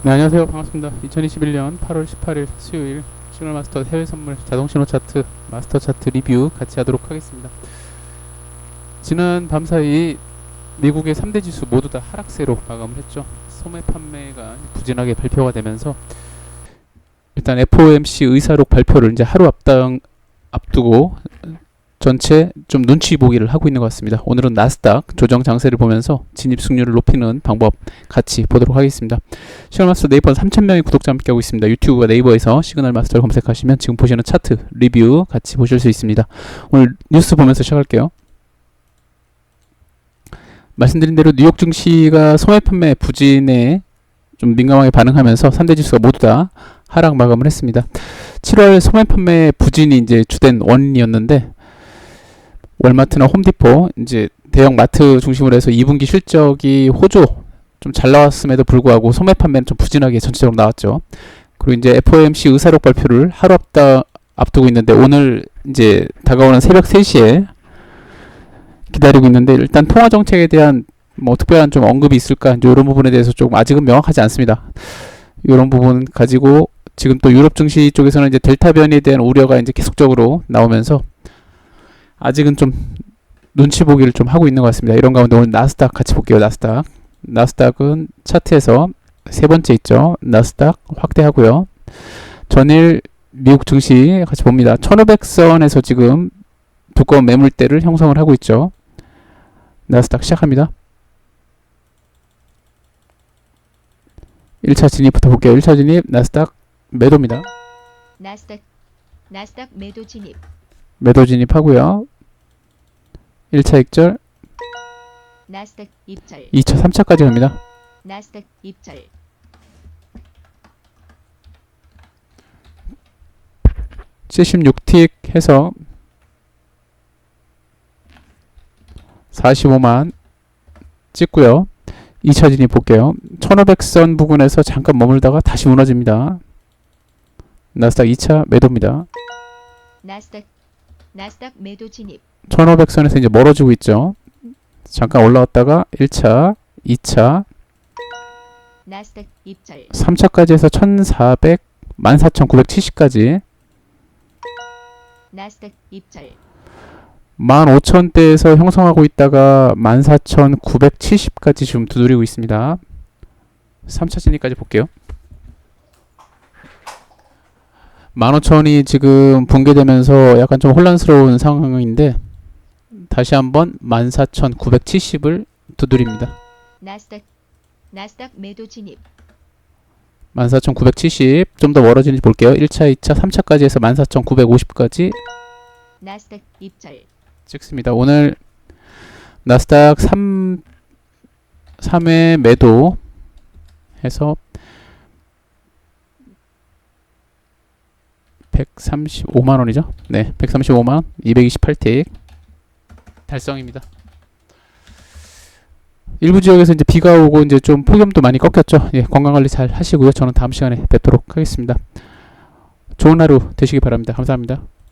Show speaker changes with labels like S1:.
S1: 네, 안녕하세요. 반갑습니다. 2021년 8월 18일 수요일 시그널 마스터 해외 선물 자동 신호 차트 마스터 차트 리뷰 같이 하도록 하겠습니다. 지난 밤 사이 미국의 3대 지수 모두 다 하락세로 마감을 했죠. 소매 판매가 부진하게 발표가 되면서 일단 FOMC 의사록 발표를 이제 하루 앞당 앞두고 전체 좀 눈치 보기를 하고 있는 것 같습니다. 오늘은 나스닥 조정 장세를 보면서 진입 승률을 높이는 방법 같이 보도록 하겠습니다. 시그널 마스터 네이버 3,000명의 구독자 함께 하고 있습니다. 유튜브와 네이버에서 시그널 마스터를 검색하시면 지금 보시는 차트 리뷰 같이 보실 수 있습니다. 오늘 뉴스 보면서 시작할게요. 말씀드린 대로 뉴욕 증시가 소매 판매 부진에 좀 민감하게 반응하면서 3대 지수가 모두 다 하락 마감을 했습니다. 7월 소매 판매 부진이 이제 주된 원인이었는데 월마트나 홈디포 이제 대형 마트 중심으로 해서 2분기 실적이 호조 좀 잘 나왔음에도 불구하고 소매 판매는 좀 부진하게 전체적으로 나왔죠. 그리고 이제 FOMC 의사록 발표를 하루 앞다 앞두고 있는데 오늘 이제 다가오는 새벽 3시에 기다리고 있는데 일단 통화 정책에 대한 뭐 특별한 좀 언급이 있을까 이런 부분에 대해서 조금 아직은 명확하지 않습니다. 이런 부분 가지고 지금 또 유럽 증시 쪽에서는 이제 델타 변이에 대한 우려가 이제 계속적으로 나오면서 아직은 좀 눈치 보기를 좀 하고 있는 것 같습니다. 이런 가운데 오늘 나스닥 같이 볼게요. 나스닥. 나스닥은 차트에서 세 번째 있죠. 나스닥 확대하고요. 전일 미국 증시 같이 봅니다. 1500선에서 지금 두꺼운 매물대를 형성을 하고 있죠. 나스닥 시작합니다. 1차 진입부터 볼게요. 1차 진입 나스닥 매도입니다.
S2: 나스닥 나스닥 매도 진입
S1: 매도 진입하고요. 1차 익절,
S2: 나스닥 입절
S1: 2차, 3차까지 갑니다.
S2: 나스닥 입절
S1: 76틱 해서 45만 찍고요. 2차 진입 볼게요. 1500선 부근에서 잠깐 머물다가 다시 무너집니다. 나스닥 2차 매도입니다.
S2: 나스닥 나스닥 매도 진입
S1: 1500선에서 이제 멀어지고 있죠. 잠깐 올라왔다가 1차, 2차,
S2: 나스닥 입절
S1: 3차까지 해서 1400, 14970까지
S2: 나스닥 입절
S1: 15,000대에서 형성하고 있다가 14,970까지 지금 두드리고 있습니다. 3차 진입까지 볼게요. 15,000이 지금 붕괴되면서 약간 좀 혼란스러운 상황인데 다시 한번 14,970을 두드립니다.
S2: 나스닥 나스닥 매도 진입
S1: 14,970 좀 더 멀어지는지 볼게요. 1차, 2차, 3차까지 해서 14,950까지
S2: 나스닥 입절
S1: 찍습니다. 오늘 나스닥 3 3회 매도 해서 135만 원이죠? 네, 135만 원, 228틱 달성입니다. 일부 지역에서 이제 비가 오고 이제 좀 폭염도 많이 꺾였죠. 예, 건강 관리 잘 하시고요. 저는 다음 시간에 뵙도록 하겠습니다. 좋은 하루 되시기 바랍니다. 감사합니다.